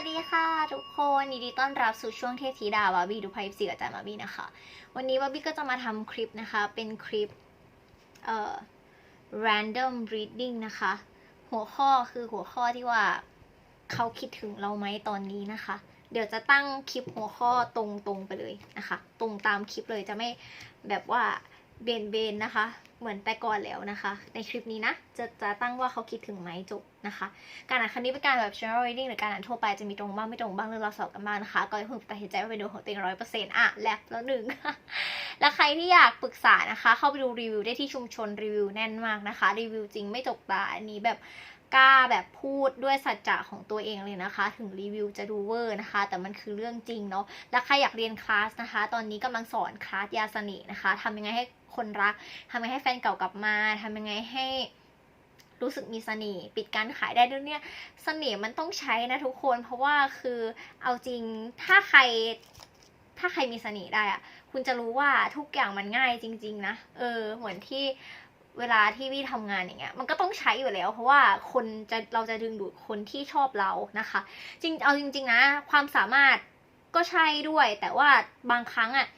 วัสดีค่ะทุกคนยินดีต้อนรับสู่ช่วงเทพธิดาบาร์บี้ดูไพ่สีกับอาจารย์บาร์บี้นะคะ วันนี้บาร์บี้ก็จะมาทำคลิปนะคะ เป็นคลิปเอ่อ random reading นะคะ หัวข้อคือหัวข้อที่ว่าเขาคิดถึงเราไหมตอนนี้นะคะ เดี๋ยวจะตั้งคลิปหัวข้อตรงๆไปเลยนะคะ ตรงตามคลิปเลยจะไม่แบบว่า เบนเบนนะคะ เหมือนแต่ก่อนแล้วนะคะ ในคลิปนี้นะ จะจะตั้งว่าเขาคิดถึงไหมจบนะคะ การอ่านครั้งนี้เป็นการแบบ general reading หรือการอ่านทั่วไปจะมีตรงบ้างไม่ตรงบ้างเรื่องเราสอบกันบ้างนะคะก็อย่าเพิ่งตัดสินใจว่าเป็นดวงของตัวเองร้อยเปอร์เซ็นต์อะแลบแล้วหนึ่งแล้วใครที่อยากปรึกษานะคะ เข้าไปดูรีวิวได้ที่ชุมชนรีวิวแน่นมากนะคะ รีวิวจริงไม่จกตาอันนี้แบบ กล้าแบบพูดด้วยสัจจะของตัวเองเลยนะคะ ถึงรีวิวจะดูเวอร์นะคะ แต่มันคือเรื่องจริงเนาะแล้วใครอยากเรียนคลาสนะคะ ตอนนี้กำลังสอนคลาสยาเสน่ห์นะคะทำยังไงให้คนรักทำยังไงให้แฟนเก่ากลับมาทำยังไงให้รู้สึกมีเสน่ห์ปิดการขายได้ด้วยเนี่ยเสน่ห์มันต้องใช้นะทุกคน เพราะว่าคือเอาจริงถ้าใครถ้าใครมีเสน่ห์ได้อะคุณจะรู้ว่าทุกอย่างมันง่ายจริง ๆ นะ เออ เหมือนที่ เวลาที่วี่ทำงานอย่างเงี้ยมันก็ต้องใช้อยู่แล้ว เพราะว่าคนจะเราจะดึงดูดคนที่ชอบเรานะคะ จริงเอาจริง ๆ นะ ความสามารถก็ใช่ด้วย แต่ว่าบางครั้งอะ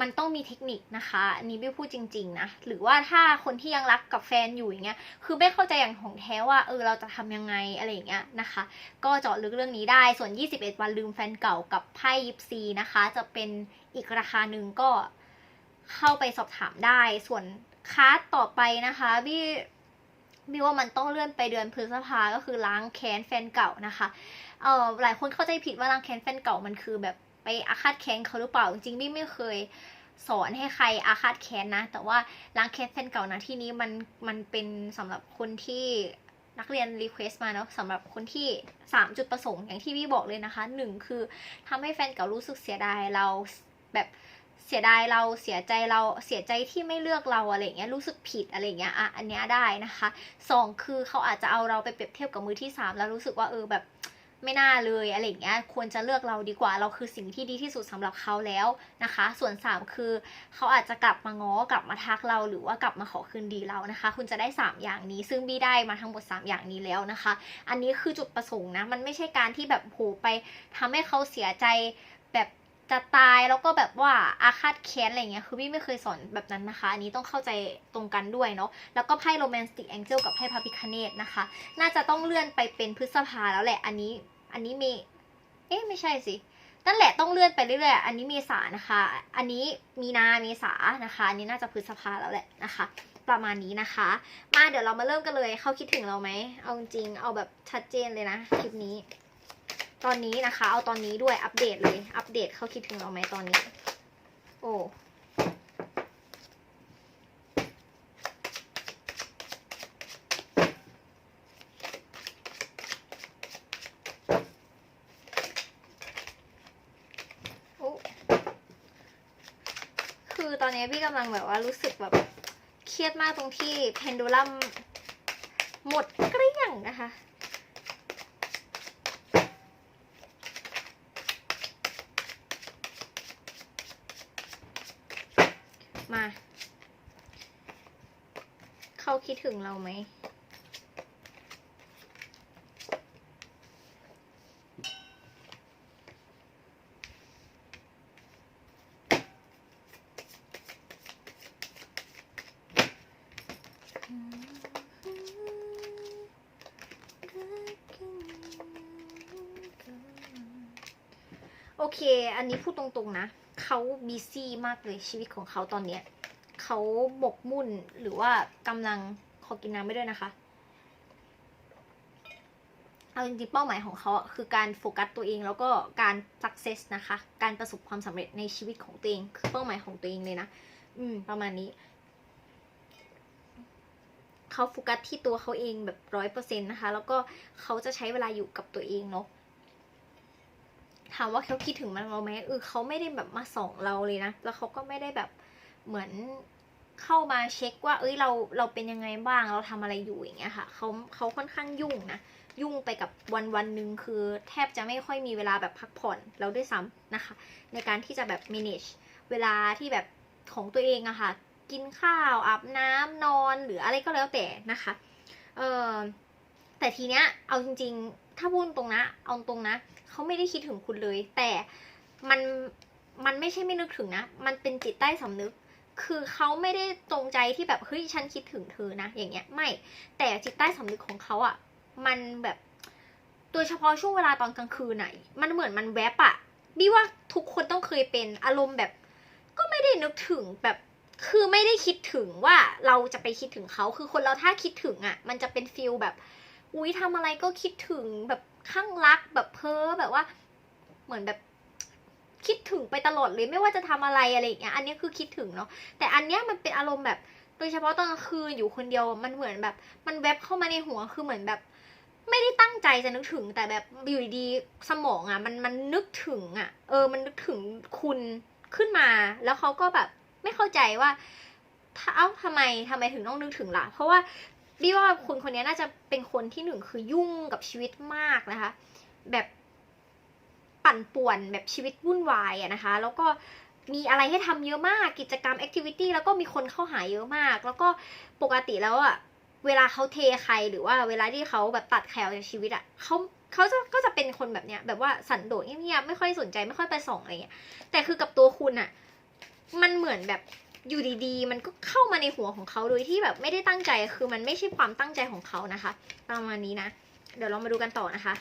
มันต้องมีเทคนิคนะคะอันนี้ไม่พูดจริง ๆ นะ หรือว่าถ้าคนที่ยังรักกับแฟนอยู่อย่างเงี้ย คือไม่เข้าใจอย่างของแท้ว่าเออเราจะทำยังไงอะไรอย่างเงี้ยนะคะ ก็เจาะลึกเรื่องนี้ได้ ส่วน 21 วันลืมแฟนเก่ากับไพ่ยิปซีนะคะ จะเป็นอีกราคาหนึ่งก็เข้าไปสอบถามได้ ส่วน คลาสต่อไปนะคะบี้บี้ว่ามันต้องเลื่อนไปเดือนพฤษภาก็คือล้างแค้นแฟนเก่านะคะเอ่อหลายคนเข้าใจผิดว่าล้างแค้นแฟนเก่ามันคือแบบไปอาฆาตแค้นเขาหรือเปล่าจริงๆบี้ไม่เคยสอนให้ใครอาฆาตแค้นนะ แต่ว่าล้างแค้นแฟนเก่านะที่นี้มันมันเป็นสำหรับคนที่นักเรียนรีเควสต์มาเนาะสำหรับคนที่สามจุดประสงค์อย่างที่พี่บอกเลยนะคะหนึ่งคือทำให้แฟนเก่ารู้สึกเสียดายเราแบบ เสียดายเราเสียใจเราเสียใจที่ไม่เลือกเราอะไรเงี้ยรู้สึกผิดอะไรเงี้ยอะอันเนี้ยได้นะคะสองคือเขาอาจจะเอาเราไปเปรียบเทียบกับมือที่สามแล้วรู้สึกว่าเออแบบไม่น่าเลยอะไรเงี้ยควรจะเลือกเราดีกว่าเราคือสิ่งที่ดีที่สุดสำหรับเขาแล้วนะคะ ส่วน 3 คือเขาอาจจะกลับมาง้อกลับมาทักเราหรือว่ากลับมาขอคืนดีเรานะคะ คุณจะได้ 3 อย่างนี้ ซึ่งบี้ได้มาทั้งหมด 3 อย่างนี้แล้วนะคะ อันนี้คือจุดประสงค์นะมันไม่ใช่การที่แบบโหไปทำให้เขาเสียใจ จะตายแล้วก็แบบว่าอาฆาตแค้นอะไรเงี้ยคือพี่ไม่เคยสอนแบบนั้นนะคะ อันนี้ต้องเข้าใจตรงกันด้วยเนาะแล้วก็ไพ่โรแมนติกแองเจิลกับไพ่พระพิคเนตนะคะ น่าจะต้องเลื่อนไปเป็นพฤษภาแล้วแหละอันนี้อันนี้เมเอ๊ะไม่ใช่สินั่นแหละต้องเลื่อนไปเรื่อยๆ อันนี้เมษานะคะ อันนี้มีนาเมษานะคะ อันนี้น่าจะพฤษภาแล้วแหละนะคะ ประมาณนี้นะคะ มาเดี๋ยวเรามาเริ่มกันเลย เขาคิดถึงเราไหม เอาจริงเอาแบบชัดเจนเลยนะคลิปนี้ ตอนนี้นะคะ เอาตอนนี้ด้วยอัปเดตเลย อัปเดตเขาคิดถึงเราไหมตอนนี้ โอ้คือตอนนี้พี่กำลังแบบว่ารู้สึกแบบเครียดมากตรงที่เพนดูลัมหมดเกลี้ยงนะคะ มา เขาคิดถึงเราไหม โอเค อันนี้พูดตรงๆนะ เขาบีซี่มากเลยชีวิตของเขาตอนเนี้ยเขาบกมุ่นหรือว่ากำลังขอกินน้ำไม่ด้วยนะคะ เอาจริงๆเป้าหมายของเขาคือการโฟกัสตัวเองแล้วก็การ success นะคะ การประสบความสำเร็จในชีวิตของตัวเองคือเป้าหมายของตัวเองเลยนะ อืม ประมาณนี้เขาโฟกัสที่ตัวเขาเองแบบร้อยเปอร์เซ็นต์นะคะ แล้วก็เขาจะใช้เวลาอยู่กับตัวเองเนาะ ถามว่าเขาคิดถึงมันเราไหมเออเขาไม่ได้แบบมาส่องเราเลยนะ แล้วเขาก็ไม่ได้แบบเหมือนเข้ามาเช็คว่า เอ้ยเราเราเป็นยังไงบ้างเราทำอะไรอยู่อย่างเงี้ยค่ะเขาเขาค่อนข้างยุ่งนะยุ่งไปกับวันวันหนึ่งคือแทบจะไม่ค่อยมีเวลาแบบพักผ่อนเราด้วยซ้ำนะคะ ในการที่จะแบบ manage เวลาที่แบบของตัวเองอะค่ะ กินข้าวอาบน้ำนอนหรืออะไรก็แล้วแต่นะคะเออแต่ทีเนี้ยเอาจริง ๆ ถ้าพูดตรงนะเอาตรงนะ เขาไม่ได้คิดถึงคุณเลย แต่มันมันไม่ใช่ไม่นึกถึงนะ มันเป็นจิตใต้สำนึก คือเขาไม่ได้ตรงใจที่แบบเฮ้ยฉันคิดถึงเธอนะ อย่างเงี้ยไม่ แต่จิตใต้สำนึกของเขาอะ่ะ มันแบบโดยเฉพาะช่วงเวลาตอนกลางคืนไหนมันเหมือนมันแวบอะบี้ว่าทุกคนต้องเคยเป็นอารมณ์แบบ ก็ไม่ได้นึกถึงแบบคือไม่ได้คิดถึงว่าเราจะไปคิดถึงเขาคือคนเราถ้าคิดถึงอะ่ะมันจะเป็นฟิลแบบ อุ้ยทำอะไรก็คิดถึงแบบ ข้างรักแบบเพ้อแบบว่า เหมือนแบบคิดถึงไปตลอดเลยไม่ว่าจะทำอะไรอะไรอย่างเงี้ยอันนี้คือคิดถึงเนาะแต่อันเนี้ยมันเป็นอารมณ์แบบโดยเฉพาะตอนกลางคืนอยู่คนเดียวมันเหมือนแบบ มันแวบเข้ามาในหัวคือเหมือนแบบ ไม่ได้ตั้งใจจะนึกถึง แต่แบบอยู่ดีสมองอะ่ะ มันมันนึกถึงอะ่ะ เออ มันนึกถึงคุณขึ้นมา แล้วเขาก็แบบ ไม่เข้าใจว่าถ้าเอ้าทำไมทำไมถึงต้องนึกถึงล่ะ เพราะว่า พี่ว่าคุณคนนี้น่าจะเป็นคนที่หนึ่งคือยุ่งกับชีวิตมากนะคะ แบบปั่นป่วนแบบชีวิตวุ่นวายอะนะคะ แล้วก็มีอะไรให้ทำเยอะมากกิจกรรมแอคทิวิตี้แล้วก็มีคนเข้าหาเยอะมาก แล้วก็ปกติแล้วอะเวลาเขาเทใครหรือว่าเวลาที่เขาแบบตัดแคลจากชีวิตอะเขาเขาจะก็จะเป็นคนแบบเนี้ย แบบว่าสันโดษเงียบๆไม่ค่อยสนใจไม่ค่อยไปส่องอะไรเงี้ยแต่คือกับตัวคุณอะมันเหมือนแบบ อยู่ดีๆ มันก็เข้ามาในหัวของเขาโดยที่แบบไม่ได้ตั้งใจคือมันไม่ใช่ความตั้งใจของเขานะคะ ประมาณนี้นะ เดี๋ยวเรามาดูกันต่อนะคะ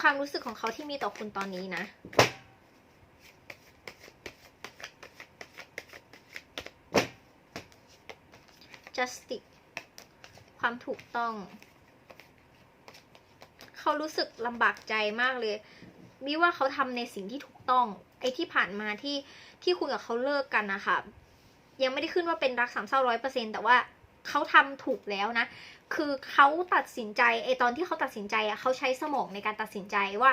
ความรู้สึกของเขาที่มีต่อคุณตอนนี้นะ justice ความถูกต้อง เขารู้สึกลำบากใจมากเลยวิว่าเขาทำในสิ่งที่ถูกต้อง ไอ้ที่ผ่านมาที่ที่คุณกับเขาเลิกกันนะคะยังไม่ได้ขึ้นว่าเป็นรักสามเศร้าร้อยเปอร์เซ็นแต่ว่าเขาทำถูกแล้วนะ คือเขาตัดสินใจไอตอนที่เขาตัดสินใจอะเขาใช้สมองในการตัดสินใจว่า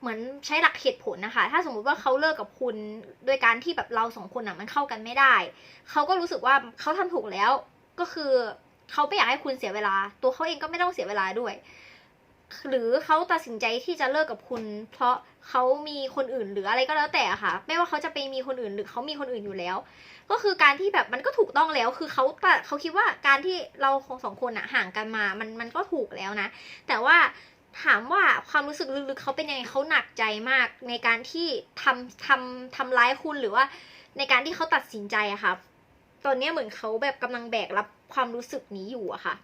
เหมือนใช้หลักเหตุผลนะคะ ถ้าสมมุติว่าเขาเลิกกับคุณโดยการที่แบบเราสองคนอะมันเข้ากันไม่ได้ เขาก็รู้สึกว่าเขาทำถูกแล้ว ก็คือเขาไม่อยากให้คุณเสียเวลา ตัวเขาเองก็ไม่ต้องเสียเวลาด้วย หรือเขาตัดสินใจที่จะเลิกกับคุณ เพราะเขามีคนอื่นหรืออะไรก็แล้วแต่ค่ะ ไม่ว่าเขาจะไปมีคนอื่นหรือเขามีคนอื่นอยู่แล้ว ก็คือการที่แบบมันก็ถูกต้องแล้วคือเขาตัดเขาคิดว่าการที่เราสองคนอะห่างกันมา มันมันก็ถูกแล้วนะ แต่ว่าถามว่าความรู้สึกลึกๆเขาเป็นยังไงเขาหนักใจมากในการที่ทำทำทำร้ายคุณหรือว่า ในการที่เขาตัดสินใจอะค่ะ ตอนนี้เหมือนเขาแบบกำลังแบกรับความรู้สึกนี้อยู่อะค่ะ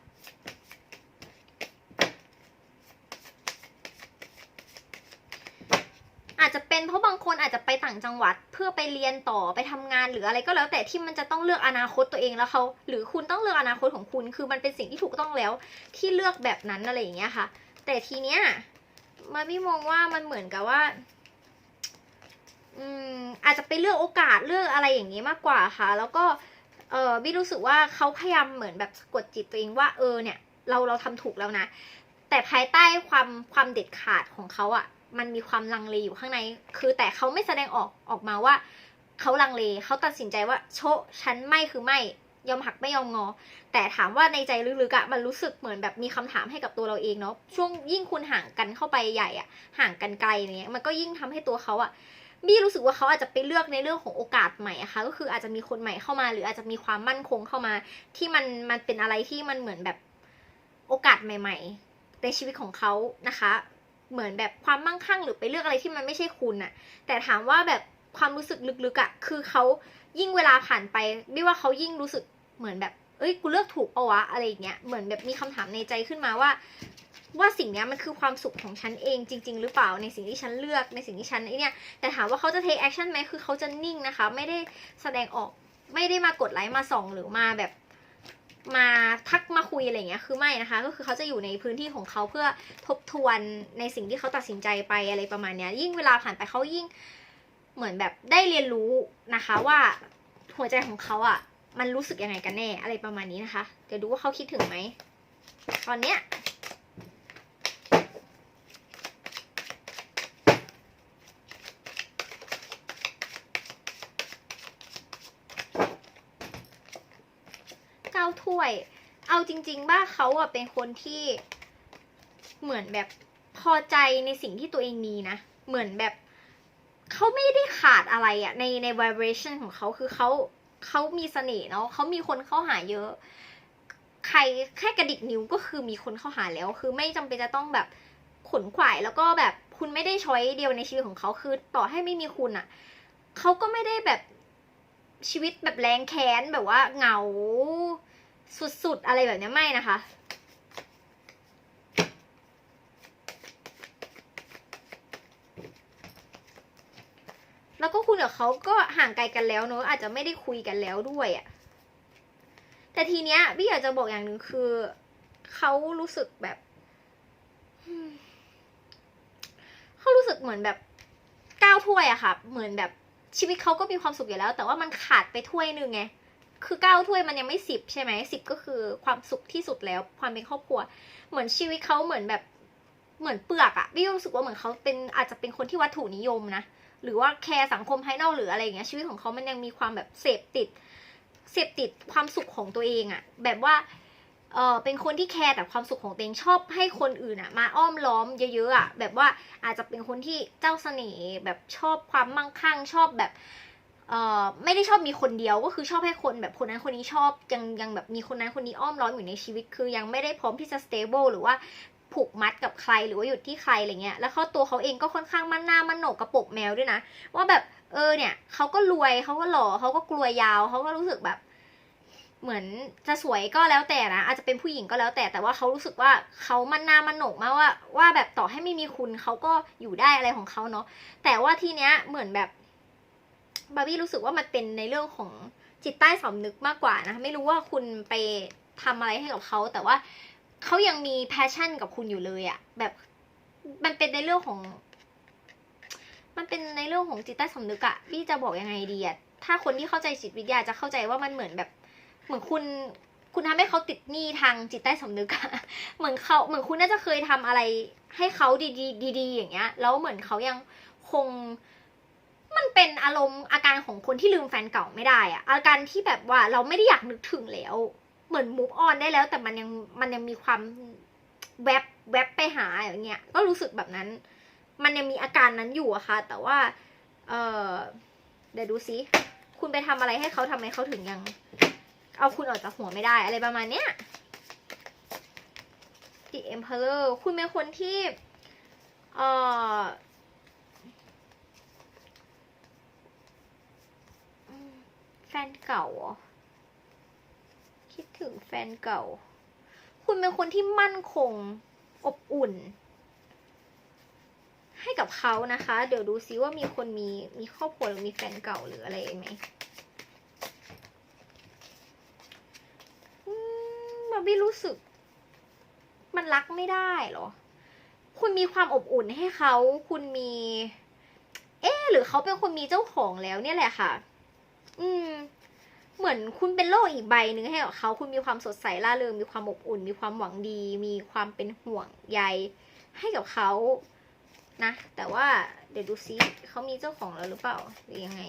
อาจจะเป็นเพราะบางคนอาจจะไปต่างจังหวัดเพื่อไปเรียนต่อไปทำงานหรืออะไรก็แล้ว แต่ที่มันจะต้องเลือกอนาคตตัวเองแล้วเขาหรือคุณต้องเลือกอนาคตของคุณ คือมันเป็นสิ่งที่ถูกต้องแล้ว ที่เลือกแบบนั้นอะไรอย่างเงี้ยค่ะ แต่ทีเนี้ยมาพี่มองว่ามันเหมือนกับว่าอืมอาจจะไปเลือกโอกาสเลือกอะไรอย่างนี้มากกว่าค่ะ แล้วก็เออบี้รู้สึกว่าเขาพยายามเหมือนแบบสะกดจิตตัวเองว่าเออเนี่ย เราเราทำถูกแล้วนะ แต่ภายใต้ความความเด็ดขาดของเขาอะ่ะ มันมีความลังเลอยู่ข้างใน คือแต่เขาไม่แสดงออกออกมาว่าเขาลังเลเขาตัดสินใจว่าโชะฉันไม่คือไม่ยอมหักไม่ยอมงอ แต่ถามว่าในใจลึกๆอะมันรู้สึกเหมือนแบบมีคำถามให้กับตัวเราเองเนาะช่วงยิ่งคุณห่างกันเข้าไปใหญ่อะห่างกันไกลเนี้ยมันก็ยิ่งทำให้ตัวเขาอะบี้รู้สึกว่าเขาอาจจะไปเลือกในเรื่องของโอกาสใหม่อะค่ะก็คืออาจจะมีคนใหม่เข้ามา หรืออาจจะมีความมั่นคงเข้ามา ที่มันมันเป็นอะไรที่มันเหมือนแบบโอกาสใหม่ ๆ ในชีวิตของเขานะคะ เหมือนแบบความมั่งคั่งหรือไปเลือกอะไรที่มันไม่ใช่คุณอะแต่ถามว่าแบบความรู้สึกลึกๆอะคือเขายิ่งเวลาผ่านไปบี้ว่าเขายิ่งรู้สึกเหมือนแบบ เอ้ยกูเลือกถูกปะวะอะไรอย่างเงี้ยเหมือนแบบมีคำถามในใจขึ้นมาว่า ว่าสิ่งนี้มันคือความสุขของฉันเองจริง ๆ หรือเปล่าในสิ่งที่ฉันเลือกในสิ่งที่ฉันไอเนี่ยแต่ถามว่าเขาจะ take action ไหมคือเขาจะนิ่งนะคะ ไม่ได้แสดงออกไม่ได้มากดไลค์มาส่องหรือมาแบบ มาทักมาคุยอะไรเงี้ยคือไม่นะคะ ก็คือเขาจะอยู่ในพื้นที่ของเขาเพื่อทบทวนในสิ่งที่เขาตัดสินใจไปอะไรประมาณเนี้ยยิ่งเวลาผ่านไปเขายิ่งเหมือนแบบได้เรียนรู้นะคะว่าหัวใจของเขาอะ่ะมันรู้สึกยังไงกันแน่อะไรประมาณนี้นะคะ เดี๋ยวดูว่าเขาคิดถึงไหมตอนเนี้ย เก้าถ้วย เอาจริงๆว่าเขาอะเป็นคนที่เหมือนแบบพอใจในสิ่งที่ตัวเองมีนะ เหมือนแบบเขาไม่ได้ขาดอะไรอะในใน vibration ของเขาคือเขาเขามีเสน่ห์เนาะเขามีคนเข้าหาเยอะ ใครแค่กระดิกนิ้วก็คือมีคนเข้าหาแล้ว คือไม่จำเป็นจะต้องแบบขนขวายแล้วก็แบบคุณไม่ได้ช้อยเดียวในชีวิตของเขาคือต่อให้ไม่มีคุณอะ่ะเขาก็ไม่ได้แบบชีวิตแบบแรงแค้นแบบว่าเหงา สุดๆ อะไรแบบนี้ไม่นะคะ แล้วก็คุณกับเขาก็ห่างไกลกันแล้วเนอะอาจจะไม่ได้คุยกันแล้วด้วยอะแต่ทีเนี้ยพี่อยากจะบอกอย่างหนึ่งคือเขารู้สึกแบบเขารู้สึกเหมือนแบบก้าวถ้วยอะค่ะ เหมือนแบบชีวิตเขาก็มีความสุขอยู่แล้ว แต่ว่ามันขาดไปถ้วยหนึ่งไง คือเก้าถ้วยมันยังไม่สิบใช่ไหมสิบก็คือความสุขที่สุดแล้ว ความเป็นครอบครัว เหมือนชีวิตเขาเหมือนแบบเหมือนเปลือกอะพี่รู้สึกว่าเหมือนเขาเป็นอาจจะเป็นคนที่วัตถุนิยมนะหรือว่าแคร์สังคมภายนอกหรืออะไรอย่างเงี้ยชีวิตของเขามันยังมีความแบบเสพติดเสพติดความสุขของตัวเองอะแบบว่าเออเป็นคนที่แคร์แต่ความสุขของตัวเองชอบให้คนอื่นอะมาอ้อมล้อมเยอะๆอะแบบว่าอาจจะเป็นคนที่เจ้าเสน่ห์แบบชอบความมั่งคั่งชอบแบบ เออไม่ได้ชอบมีคนเดียวก็คือชอบให้คนแบบคนนั้นคนนี้ชอบยังยังแบบมีคนนั้นคนนี้อ้อมล้อมอยู่ในชีวิต คือยังไม่ได้พร้อมที่จะ stable หรือว่าผูกมัดกับใครหรือว่าหยุดที่ใครอะไรเงี้ย แล้วเขาตัวเขาเองก็ค่อนข้างมั่นหน้ามั่นโหนกกระปกแมวด้วยนะ ว่าแบบเออเนี่ยเขาก็รวยเขาก็หล่อเขาก็กลัวยาวเขาก็รู้สึกแบบ เหมือนจะสวยก็แล้วแต่นะอาจจะเป็นผู้หญิงก็แล้วแต่แต่ว่าเขารู้สึกว่าเขามั่นหน้ามั่นโหนกมากว่า ว่าแบบต่อให้ไม่มีคุณเขาก็อยู่ได้อะไรของเขาเนาะแต่ว่าทีเนี้ยเหมือนแบบ บาร์บี้รู้สึกว่ามันเป็นในเรื่องของจิตใต้สำนึกมากกว่านะไม่รู้ว่าคุณไปทำอะไรให้กับเขาแต่ว่าเขายังมีแพชชั่นกับคุณอยู่เลยอะแบบมันเป็นในเรื่องของ มันเป็นในเรื่องของจิตใต้สำนึกอะพี่จะบอกยังไงดีอะถ้าคนที่เข้าใจจิตวิทยาจะเข้าใจว่ามันเหมือนแบบ เหมือนคุณ คุณทำให้เขาติดหนี้ทางจิตใต้สำนึกอะเหมือนเขาเหมือนคุณน่าจะเคยทำอะไรให้เขาดีๆดีๆอย่างเงี้ย แล้วเหมือนเขายังคง มันเป็นอารมณ์อาการของคนที่ลืมแฟนเก่าไม่ได้อะอาการที่แบบว่าเราไม่ได้อยากนึกถึงแล้ว เหมือนมูฟออนได้แล้ว แต่มันยังมันยังมีความแวบแวบไปหาอย่างเงี้ยก็รู้สึกแบบนั้น มันยังมีอาการนั้นอยู่อะค่ะ แต่ว่า เออเดี๋ยวดูซิคุณไปทำอะไรให้เขาทำไมเขาถึงยัง เอาคุณออกจากหัวไม่ได้อะไรประมาณเนี้ย The Emperor คุณเป็นคนที่ เอออื แฟนเก่าอคิดถึงแฟนเก่า คุณเป็นคนที่มั่นคง อบอุ่น ให้กับเขานะคะ เดี๋ยวดูซิว่ามีคนมีมีครอบครัวหรือมีแฟนเก่าหรืออะไรไหมมบาร์บี้รู้สึก มันรักไม่ได้หรอ คุณมีความอบอุ่นให้เขา คุณมี เอ๊หรือเขาเป็นคนมีเจ้าของแล้วเนี่ยแหละค่ะ อืม เหมือนคุณเป็นโลกอีกใบหนึ่งให้กับเขาคุณมีความสดใสร่าเริงมีความอบอุ่น มีความหวังดี มีความเป็นห่วงใยให้กับเขานะ แต่ว่าเดี๋ยวดูซิเขามีเจ้าของแล้วหรือเปล่าหรือยังไง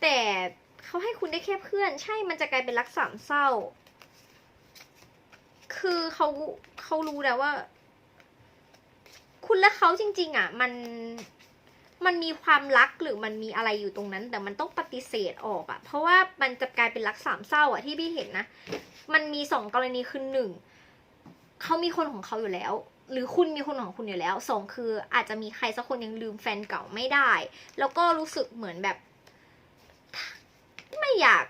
แต่เขาให้คุณได้แค่เพื่อน ใช่มันจะกลายเป็นรักสามเศร้า คือเขาเขารู้แล้วว่า คุณและเขาจริง ๆ อะ มัน มันมีความรักหรือมันมีอะไรอยู่ตรงนั้น แต่มันต้องปฏิเสธออกอะเพราะว่ามันจะกลายเป็นรักสามเศร้าอะที่พี่เห็นนะ มันมีสองกรณีคือหนึ่งเขามีคนของเขาอยู่แล้ว หรือคุณมีคนของคุณอยู่แล้วสองคืออาจจะมีใครสักคนยังลืมแฟนเก่าไม่ได้ แล้วก็รู้สึกเหมือนแบบ ไม่อยาก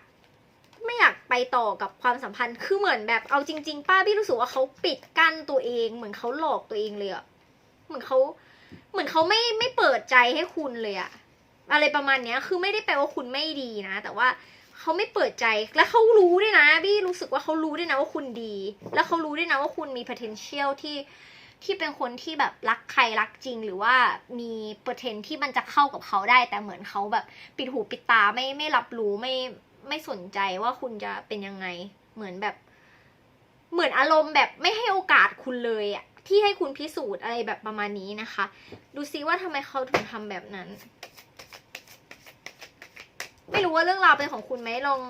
ไม่อยากไปต่อกับความสัมพันธ์ คือเหมือนแบบเอาจริง ๆ ป้าพี่รู้สึกว่าเขาปิดกั้นตัวเอง เหมือนเขาหลอกตัวเองเลยอะเหมือนเขา เหมือนเขาไม่ไม่เปิดใจให้คุณเลยอะอะไรประมาณเนี้ย คือไม่ได้แปลว่าคุณไม่ดีนะ แต่ว่าเขาไม่เปิดใจและเขารู้ด้วยนะพี่รู้สึกว่าเขารู้ด้วยนะว่าคุณดี แล้วเขารู้ด้วยนะว่าคุณมี potential ที่ที่เป็นคนที่แบบรักใครรักจริง หรือว่ามีเปอร์เทนที่มันจะเข้ากับเขาได้ แต่เหมือนเขาแบบปิดหูปิดตาไม่ไม่รับรู้ไม่ไม่สนใจว่าคุณจะเป็นยังไง เหมือนแบบ เหมือนอารมณ์แบบไม่ให้โอกาสคุณเลยอะ ที่ให้คุณพิสูจน์อะไรแบบประมาณนี้นะคะ ดูซิว่าทำไมเขาถึงทำแบบนั้น ไม่รู้ว่าเรื่องราวเป็นของคุณไหมลอง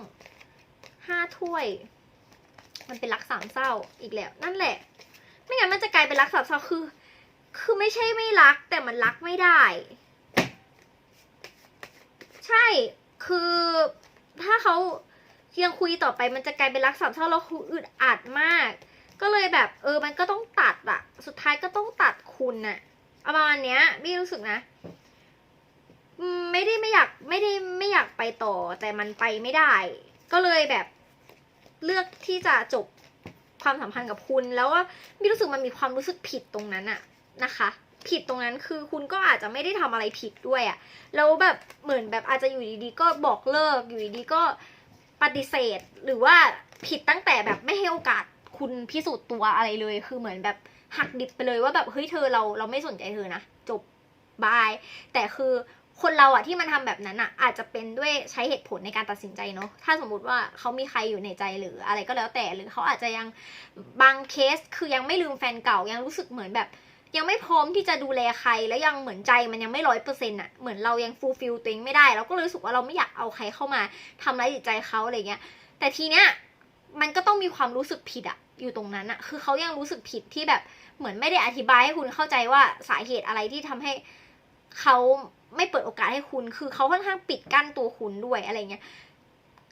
ห้าถ้วย มันเป็นรักสามเศร้าอีกแล้ว นั่นแหละ ไม่งั้นมันจะกลายเป็นรักสามเศร้าคือ คือไม่ใช่ไม่รัก แต่มันรักไม่ได้ ใช่คือถ้าเขายังคุยต่อไปมันจะกลายเป็นรักสามเศร้าแล้วคืออึดอัดมาก ก็เลยแบบเออมันก็ต้องตัดอะสุดท้ายก็ต้องตัดคุณน่ะประมาณเนี้ยพี่รู้สึกนะไม่ได้ไม่อยากไม่ได้ไม่อยากไปต่อ แต่มันไปไม่ได้ ก็เลยแบบเลือกที่จะจบความสัมพันธ์กับคุณ แล้วว่าพี่รู้สึกมันมีความรู้สึกผิดตรงนั้นอะนะคะ ผิดตรงนั้นคือคุณก็อาจจะไม่ได้ทำอะไรผิดด้วยอะแล้วแบบเหมือนแบบอาจจะอยู่ดีๆก็บอกเลิกอยู่ดีๆก็ปฏิเสธ หรือว่าผิดตั้งแต่แบบไม่ให้โอกาส คุณพิสูจน์ตัวอะไรเลย คือเหมือนแบบหักดิบไปเลยว่าแบบเฮ้ยเธอเราเราไม่สนใจเธอนะจบบาย แต่คือคนเราอะที่มันทำแบบนั้นอะอาจจะเป็นด้วยใช้เหตุผลในการตัดสินใจเนาะถ้าสมมุติว่าเขามีใครอยู่ในใจหรืออะไรก็แล้วแต่หรือเขาอาจจะยังบางเคสคือยังไม่ลืมแฟนเก่ายังรู้สึกเหมือนแบบ ยังไม่พร้อมที่จะดูแลใครแล้วยังเหมือนใจมันยังไม่ร้อยเปอร์เซ็นต์อะเหมือนเรายังฟูลฟิลตัวเองไม่ได้เราก็เลยรู้สึกว่าเราไม่อยากเอาใครเข้ามาทำร้ายจิตใจเขาอะไรเงี้ยแต่ทีเนี้ยมันก็ต้องมีความรู้สึกผิดอะ อยู่ตรงนั้นอะคือเขายังรู้สึกผิดที่แบบเหมือนไม่ได้อธิบายให้คุณเข้าใจว่าสาเหตุอะไรที่ทำให้เขาไม่เปิดโอกาสให้คุณ คือเขาค่อนข้างปิดกั้นตัวคุณด้วยอะไรเงี้ย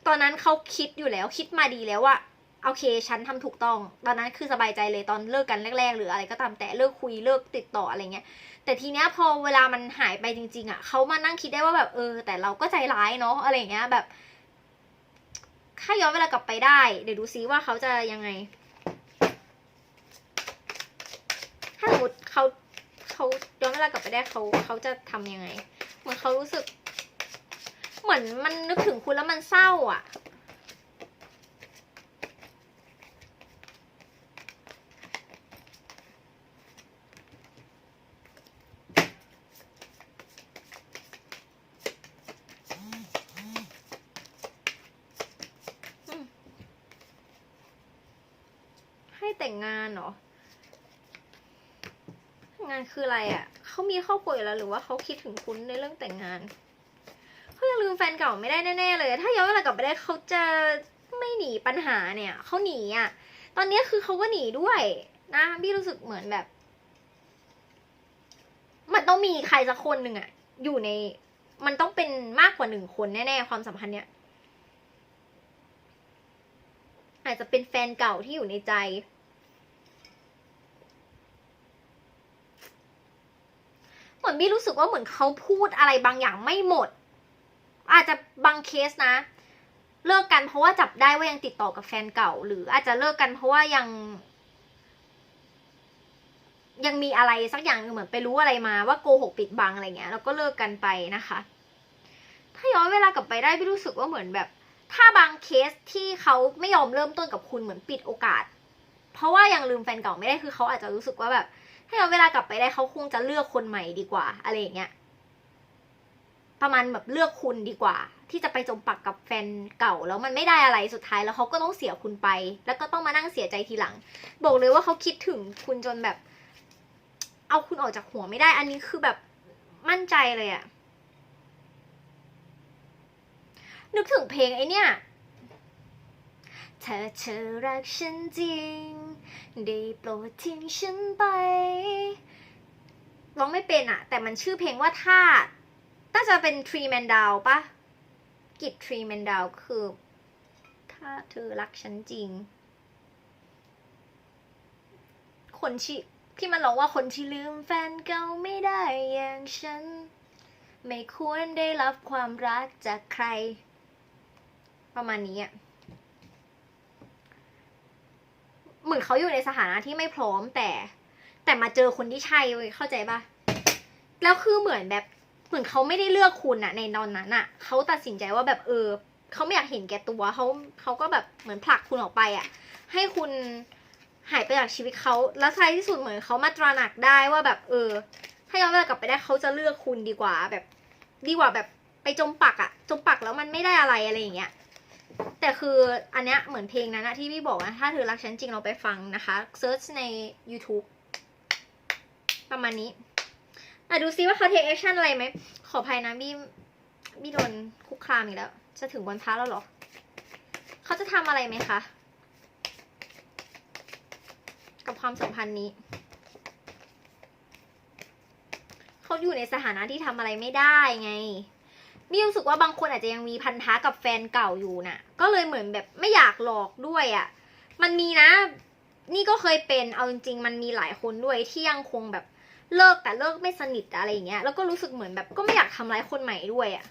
ตอนนั้นเขาคิดอยู่แล้วคิดมาดีแล้วว่าโอเคฉันทำถูกต้อง ตอนนั้นคือสบายใจเลยตอนเลิกกันแรก ๆ หรืออะไรก็ตามแต่เลิกคุยเลิกติดต่ออะไรเงี้ย แต่ทีเนี้ยพอเวลามันหายไปจริง ๆอะ่ะเขามานั่งคิดได้ว่าแบบเออ แต่เราก็ใจร้ายเนาะอะไรเงี้ยแบบถ้าย้อนเวลากลับไปได้ เดี๋ยวดูซิว่าเขาจะยังไง ถ้าสมมติเขาเขาย้อนเวลากลับไปได้เขาเขาจะทำยังไง เหมือนเขารู้สึก เหมือนมันนึกถึงคุณแล้วมันเศร้าอะ ให้แต่งงานเหรอ งาน คืออะไรอะ่ะเขามีครอบครัวอยู่แล้วหรือว่าเขาคิดถึงคุณในเรื่องแต่งงานเขายังลืมแฟนเก่าไม่ได้แน่ๆเลย ถ้าย้อนเวลากลับไปได้เขาจะไม่หนีปัญหาเนี่ยเขาหนีอะ่ะ ตอนนี้คือเขาก็หนีด้วย นะพี่รู้สึกเหมือนแบบ มันต้องมีใครสักคนหนึ่งอะอยู่ใน มันต้องเป็นมากกว่าหนึ่งคนแน่ๆความสัมพันธ์เนี้ยอาจจะเป็นแฟนเก่าที่อยู่ในใจ เหมือนบี้รู้สึกว่าเหมือนเขาพูดอะไรบางอย่างไม่หมด อาจจะบางเคสนะ เลิกกันเพราะว่าจับได้ว่ายังติดต่อกับแฟนเก่า หรืออาจจะเลิกกันเพราะว่ายัง ยังมีอะไรสักอย่างหนึ่งเหมือนไปรู้อะไรมาว่าโกหกปิดบังอะไรเงี้ยแล้วก็เลิกกันไปนะคะ ถ้าย้อนเวลากลับไปได้พี่รู้สึกว่าเหมือนแบบ ถ้าบางเคสที่เขาไม่ยอมเริ่มต้นกับคุณเหมือนปิดโอกาส เพราะว่ายังลืมแฟนเก่าไม่ได้คือเขาอาจจะรู้สึกว่าแบบ ถ้าย้อนเวลากลับไปได้เขาคงจะเลือกคนใหม่ดีกว่า อะไรอย่างเงี้ยประมาณแบบเลือกคุณดีกว่า ที่จะไปจมปักกับแฟนเก่าแล้วมันไม่ได้อะไรสุดท้ายแล้วเขาก็ต้องเสียคุณไป แล้วก็ต้องมานั่งเสียใจทีหลัง บอกเลยว่าเขาคิดถึงคุณจนแบบ เอาคุณออกจากหัวไม่ได้ อันนี้คือแบบมั่นใจเลยอะนึกถึงเพลงไอ้เนี่ยถ้าเธอรักฉันจริง ได้โปรดทิ้งฉันไปร้องไม่เป็นอะแต่มันชื่อเพลงว่าถ้าน่าจะเป็น Tree Man Down ปะกิจ Tree Man Down คือ ถ้าเธอรักฉันจริง คนที่ที่มันร้องว่าคนที่ลืมแฟนเก่าไม่ได้อย่างฉัน ไม่ควรได้รับความรักจากใคร ประมาณนี้อะ เห มือนเขาอยู่ในสถานะที่ไม่พร้อมแต่ แต่มาเจอคนที่ใช่เว้ยเข้าใจปะแล้วคือเหมือนแบบเหมือนเขาไม่ได้เลือกคุณอะในตอนนั้นอะเขาตัดสินใจว่าแบบเออเขาไม่อยากเห็นแก่ตัวเขาเขาก็แบบเหมือนผลักคุณออกไปอะให้คุณหายไปจากชีวิตเขาแล้วท้ายที่สุดเหมือนเขามาตระหนักได้ว่าแบบเออ ถ้าย้อนเวลากลับไปได้เขาจะเลือกคุณดีกว่าแบบ ดีกว่าแบบไปจมปักอะจมปักแล้วมันไม่ได้อะไรอะไรอย่างเงี้ย แต่คืออันเนี้ยเหมือนเพลงนั้นอะที่พี่บอกว่าถ้าเธอรักฉันจริงเราไปฟังนะคะเซิร์ชใน YouTube ประมาณนี้อะดูซิว่าเขาเทคแอคชั่นอะไรไหม ขออภัยนะบี้บี้โดนคุกคามอีกแล้ว จะถึงวันพระแล้วหรอ เขาจะทำอะไรไหมคะ กับความสัมพันธ์นี้ เขาอยู่ในสถานะที่ทำอะไรไม่ได้ไง บี้รู้สึกว่าบางคนอาจจะยังมีพันธะกับแฟนเก่าอยู่น่ะ ก็เลยเหมือนแบบไม่อยากหลอกด้วยอะ่ะ มันมีนะ นี่ก็เคยเป็น เอาจริงๆ มันมีหลายคนด้วยที่ยังคงแบบเลิกแต่เลิกไม่สนิทอะไรอย่างเงี้ย แล้วก็รู้สึกเหมือนแบบก็ไม่อยากทำร้ายคนใหม่ด้วยอะ่ะ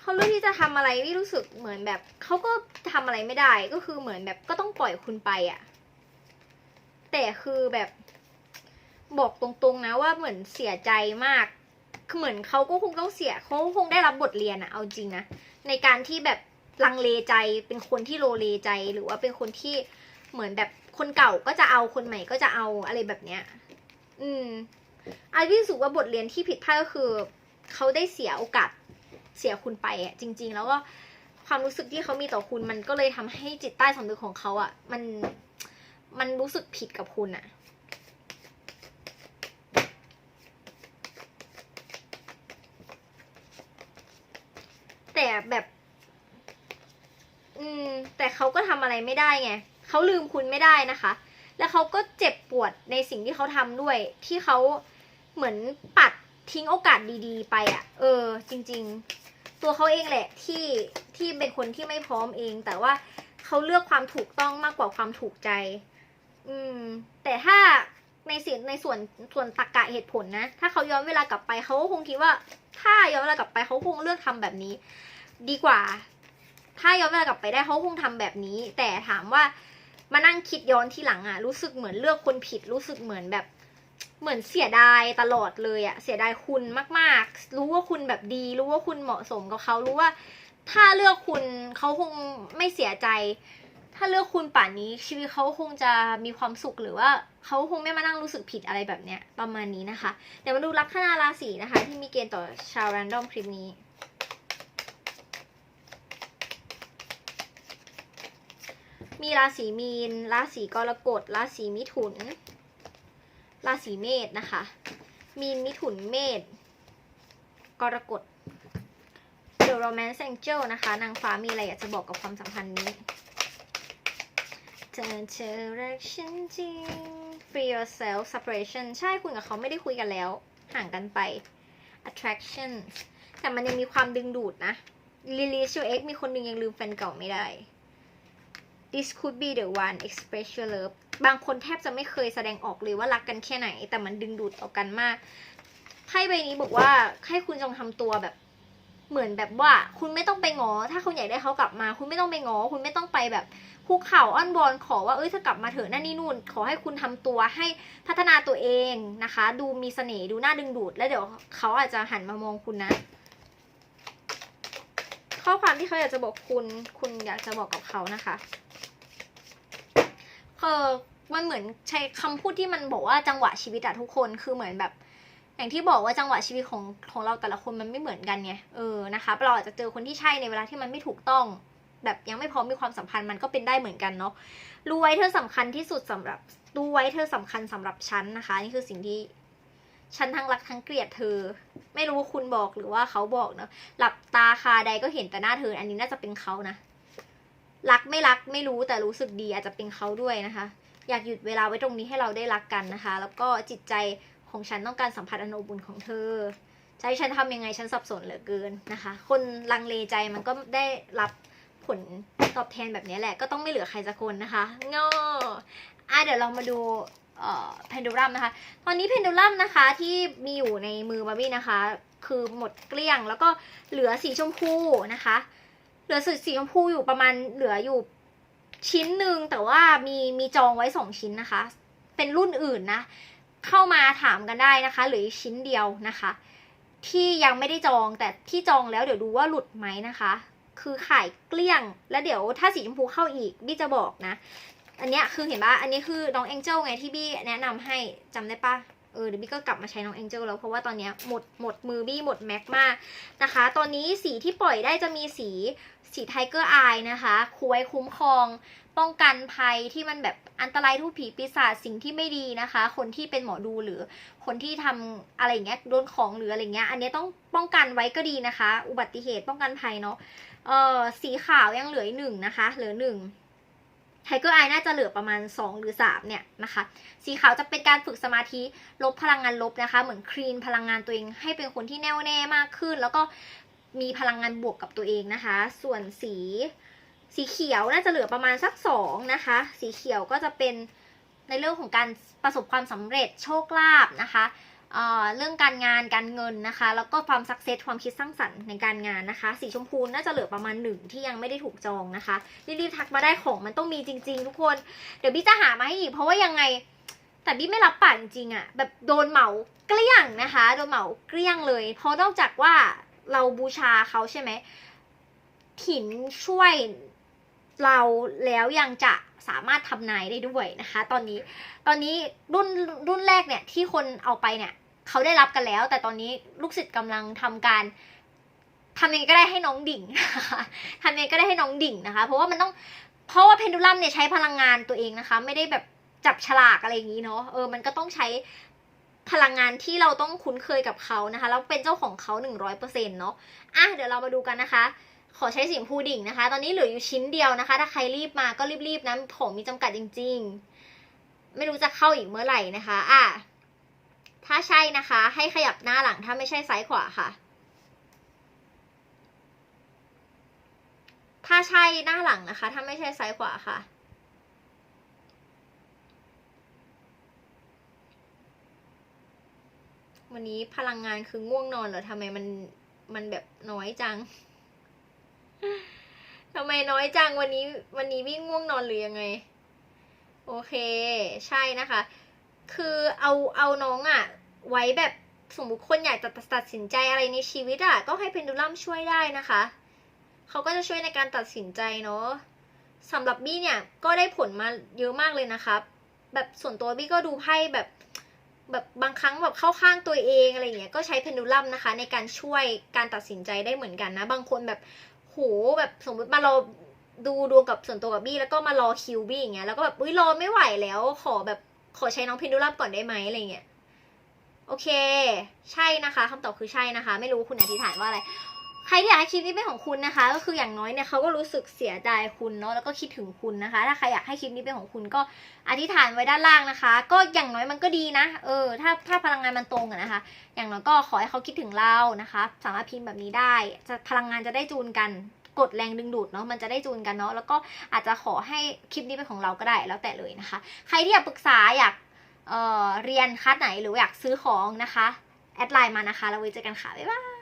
เขาเลือกที่จะทำอะไรไม่รู้สึกเหมือนแบบเขาก็ทำอะไรไม่ได้ก็คือเหมือนแบบก็ต้องปล่อยคุณไปอะ แต่คือแบบบอกตรงๆนะว่าเหมือนเสียใจมาก เหมือนเขาก็คงต้องเสียเขาคงได้รับบทเรียนอะเอาจริงนะในการที่แบบลังเลใจเป็นคนที่โลเลใจหรือว่าเป็นคนที่เหมือนแบบคนเก่าก็จะเอาคนใหม่ก็จะเอาอะไรแบบเนี้ย อืมไอ้รู้สึกว่าบทเรียนที่ผิดพลาดก็คือเขาได้เสียโอกาสเสียคุณไปอะจริง ๆ แล้วก็ความรู้สึกที่เขามีต่อคุณมันก็เลยทำให้จิตใต้สำนึกของเขาอะมันมันรู้สึกผิดกับคุณอะ แต่แบบ อืม แต่เขาก็ทำอะไรไม่ได้ไงเขาลืมคุณไม่ได้นะคะ แล้วเขาก็เจ็บปวดในสิ่งที่เขาทำด้วย ที่เขาเหมือนปัดทิ้งโอกาสดีๆ ไปอะ่ะ เออ จริง ๆ ตัวเขาเองแหละที่ที่เป็นคนที่ไม่พร้อมเอง แต่ว่าเขาเลือกความถูกต้องมากกว่าความถูกใจ อืม แต่ถ้าในสิ่งในส่วนส่วนตรกะเหตุผลนะ ถ้าเขาย้อนเวลากลับไปเขาก็คงคิดว่า ถ้าย้อนเวลากลับไปเขาคงเลือกทำแบบนี้ ดีกว่า ถ้าย้อนเวลากลับไปได้เขาคงทำแบบนี้ แต่ถามว่ามานั่งคิดย้อนที่หลังอะรู้สึกเหมือนเลือกคนผิด รู้สึกเหมือนแบบเหมือนเสียดายตลอดเลยอะเสียดายคุณมาก ๆ รู้ว่าคุณแบบดี รู้ว่าคุณเหมาะสมกับเขารู้ว่า ถ้าเลือกคุณเขาคงไม่เสียใจ ถ้าเลือกคุณป่านนี้ชีวิตเขาคงจะมีความสุขหรือว่าเขาคงไม่มานั่งรู้สึกผิดอะไรแบบเนี้ยประมาณนี้นะคะ เดี๋ยวมาดูลัคนาราศีนะคะ ที่มีเกณฑ์ต่อชาวแรนดอมคลิปนี้ มีราศีมีน ราศีกรกฎ ราศีมิถุน ราศีเมษนะคะ มีนมิถุนเมษ กรกฎ The Romance Angel นะคะ นางฟ้ามีอะไรอยากจะบอกกับความสัมพันธ์นี้เธอเธอรักฉันจริง Free yourself separation ใช่คุณกับเขาไม่ได้คุยกันแล้ว ห่างกันไป attraction แต่มันยังมีความดึงดูดนะ Lily s h o X มีคนหนึ่งยังลืมแฟนเก่าไม่ได้ This could be the one express your love บางคนแทบจะไม่เคยแสดงออกเลยว่ารักกันแค่ไหน แต่มันดึงดูดต่อกันมากไพ่ใบนี้บอกว่าให้คุณจงทำตัวแบบเหมือนแบบว่า คุณไม่ต้องไปงอ ถ้าคุณอยากได้เขากลับมา คุณไม่ต้องไปงอ คุณไม่ต้องไปแบบคุกเข่าอ้อนวอนขอว่าเอ้ยถ้ากลับมาเถอะนั่นนี่นู่น ขอให้คุณทำตัวให้พัฒนาตัวเองนะคะ ดูมีเสน่ห์ดูน่าดึงดูด แล้วเดี๋ยวเขาอาจจะหันมามองคุณนะ ข้อความที่เขาอยากจะบอกคุณ คุณอยากจะบอกกับเขานะคะ เออมันเหมือนใช้คำพูดที่มันบอกว่าจังหวะชีวิตอะทุกคนคือเหมือนแบบ อย่างที่บอกว่าจังหวะชีวิตของของเราแต่ละคนมันไม่เหมือนกันไงเออนะคะเราอาจจะเจอคนที่ใช่ในเวลาที่มันไม่ถูกต้อง แบบยังไม่พร้อมมีความสัมพันธ์มันก็เป็นได้เหมือนกันเนาะรู้ไว้เธอสำคัญที่สุดสำหรับรู้ไว้เธอสำคัญสำหรับฉันนะคะนี่คือสิ่งที่ฉันทั้งรักทั้งเกลียดเธอ ไม่รู้ว่าคุณบอกหรือว่าเขาบอกเนาะหลับตาคาใดก็เห็นแต่หน้าเธอ อันนี้น่าจะเป็นเขานะ รักไม่รักไม่รู้แต่รู้สึกดีอาจจะเป็นเขาด้วยนะคะ อยากหยุดเวลาไว้ตรงนี้ให้เราได้รักกันนะคะ แล้วก็จิตใจของฉันต้องการสัมผัสอันอบอุ่นของเธอให้ฉันทำยังไงฉันสับสนเหลือเกินนะคะ คนลังเลใจมันก็ได้รับผลตอบแทนแบบนี้แหละ ก็ต้องไม่เหลือใครสักคนนะคะงออะเดี๋ยวเรามาดูเอ่อพนดูรัมนะคะ ตอนนี้เพนดูลัมนะคะที่มีอยู่ในมือบาร์บี้นะคะ คือหมดเกลี้ยงแล้วก็เหลือสีชมพูนะคะ เหลือสีสีชมพูอยู่ประมาณเหลืออยู่ชิ้นหนึ่งแต่ว่ามีมีจองไว้สองชิ้นนะคะ เป็นรุ่นอื่นนะ เข้ามาถามกันได้นะคะหลืออีกชิ้นเดียวนะคะ ที่ยังไม่ได้จองแต่ที่จองแล้วเดี๋ยวดูว่าหลุดไหมนะคะ คือขายเกลี้ยง แล้วเดี๋ยวถ้าสีชมพูเข้าอีกบี้จะบอกนะ อันเนี้ยคือเห็นปะอันนี้คือน้องแองเจิลไงที่บี้แนะนำให้จำได้ปะ เออเดี๋ยวบี้ก็กลับมาใช้น้องแองเจิลแล้ว เพราะว่าตอนนี้หมดหมดมือบี้หมดแม็กมากนะคะ ตอนนี้สีที่ปล่อยได้จะมีสีสีไทเกอร์อายนะคะคุไว้คุ้มครอง ป้องกันภัยที่มันแบบอันตรายทุกผีปีศาจสิ่งที่ไม่ดีนะคะ คนที่เป็นหมอดูหรือคนที่ทำอะไรอย่างเงี้ยโดนของหรืออะไรเงี้ยอันนี้ต้องป้องกันไว้ก็ดีนะคะ อุบัติเหตุป้องกันภัยเนาะเออสีขาวยังเหลืออีกหนึ่งนะคะ เหลือหนึ่ง ไทเกอร์ไอน่าจะเหลือประมาณ 2 หรือ 3 เนี่ยนะคะ สีขาวจะเป็นการฝึกสมาธิลบพลังงานลบนะคะ เหมือนคลีนพลังงานตัวเองให้เป็นคนที่แน่วแน่มากขึ้น แล้วก็มีพลังงานบวกกับตัวเองนะคะ ส่วนสีสีเขียวน่าจะเหลือประมาณสักสองนะคะ สีเขียวก็จะเป็นในเรื่องของการประสบความสำเร็จโชคลาภนะคะ เรื่องการงานการเงินนะคะ แล้วก็ความสักเซสความคิดสร้างสรรค์ในการงานนะคะ สีชมพูน่าจะเหลือประมาณหนึ่งที่ยังไม่ได้ถูกจองนะคะรีบๆทักมาได้ของมันต้องมีจริง ๆ ทุกคนเดี๋ยวบี้จะหามาให้อีกเพราะว่ายังไง แต่บี้ไม่รับปากจริงๆอะแบบโดนเหมาเกลี้ยงนะคะ โดนเหมาเกลี้ยงเลย เพราะนอกจากว่าเราบูชาเขาใช่ไหมหินช่วยเราแล้วยังจะสามารถทำนายได้ด้วยนะคะ ตอนนี้ตอนนี้รุ่นรุ่นแรกเนี่ยที่คนเอาไปเนี่ย เขาได้รับกันแล้ว แต่ตอนนี้ลูกศิษย์กำลังทำการทำยังไงก็ได้ให้น้องดิ่งนะคะทำยังไงก็ได้ให้น้องดิ่งนะคะ เพราะว่ามันต้องเพราะว่าเพนดูลัมเนี่ยใช้พลังงานตัวเองนะคะ ไม่ได้แบบจับฉลากอะไรอย่างนี้เนาะเออมันก็ต้องใช้พลังงานที่เราต้องคุ้นเคยกับเขานะคะแล้วเป็นเจ้าของเขาหนึ่งร้อยเปอร์เซ็นต์เนาะอะเดี๋ยวเรามาดูกันนะคะ ขอใช้สีมพูดิ่งนะคะ ตอนนี้เหลืออยู่ชิ้นเดียวนะคะ ถ้าใครรีบมาก็รีบๆนะของมีจำกัดจริง ๆ ไม่รู้จะเข้าอีกเมื่อไหร่นะคะ อะ ถ้าใช่นะคะ ให้ขยับหน้าหลังถ้าไม่ใช่ซ้ายขวาค่ะ ถ้าใช่หน้าหลังนะคะ ถ้าไม่ใช่ซ้ายขวาค่ะวันนี้พลังงานคือง่วงนอนเหรอทำไมมันมันแบบน้อยจังทำไมน้อยจังวันนี้ วันนี้วิ่งง่วงนอนหรือยังไง โอเค ใช่นะคะ คือเอาเอาน้องอะไว้แบบสมมติคนอยากจะตัดสินใจอะไรในชีวิตอะก็ให้เพนดูลัมช่วยได้นะคะ เขาก็จะช่วยในการตัดสินใจเนาะสำหรับบี้เนี่ยก็ได้ผลมาเยอะมากเลยนะคะแบบส่วนตัวบี้ก็ดูไพ่แบบแบบบางครั้งแบบเข้าข้างตัวเองอะไรเงี้ยก็ใช้เพนดูลัมนะคะ ในการช่วยการตัดสินใจได้เหมือนกันนะ บางคนแบบโหแบบสมมติมารอดูดวงกับส่วนตัวกับบี้แล้วก็มารอคิวบี้อย่างเงี้ยแล้วก็แบบอุ้ยรอไม่ไหวแล้วขอแบบ ขอใช้น้องเพนดูลัมก่อนได้ไหมอะไรเงี้ยโอเค ใช่นะคะคำตอบคือใช่นะคะ ไม่รู้คุณอธิษฐานว่าอะไร ใครที่อยากให้คลิปนี้เป็นของคุณนะคะ ก็คืออย่างน้อยเนี่ยเขาก็รู้สึกเสียใจคุณเนาะแล้วก็คิดถึงคุณนะคะ ถ้าใครอยากให้คลิปนี้เป็นของคุณก็อธิษฐานไว้ด้านล่างนะคะ ก็อย่างน้อยมันก็ดีนะ เออ ถ้าถ้าพลังงานมันตรงอะนะคะ อย่างน้อยก็ขอให้เขาคิดถึงเรานะคะ สามารถพิมพ์แบบนี้ได้จะพลังงานจะได้จูนกัน กดแรงดึงดูดเนาะมันจะได้จูนกันเนาะแล้วก็อาจจะขอให้คลิปนี้เป็นของเราก็ได้แล้วแต่เลยนะคะ ใครที่อยากปรึกษาอยากเเรียนคัสไหนหรืออยากซื้อของนะคะ แอดไลน์มานะคะ แล้วไว้เจอกันค่ะบ๊ายบาย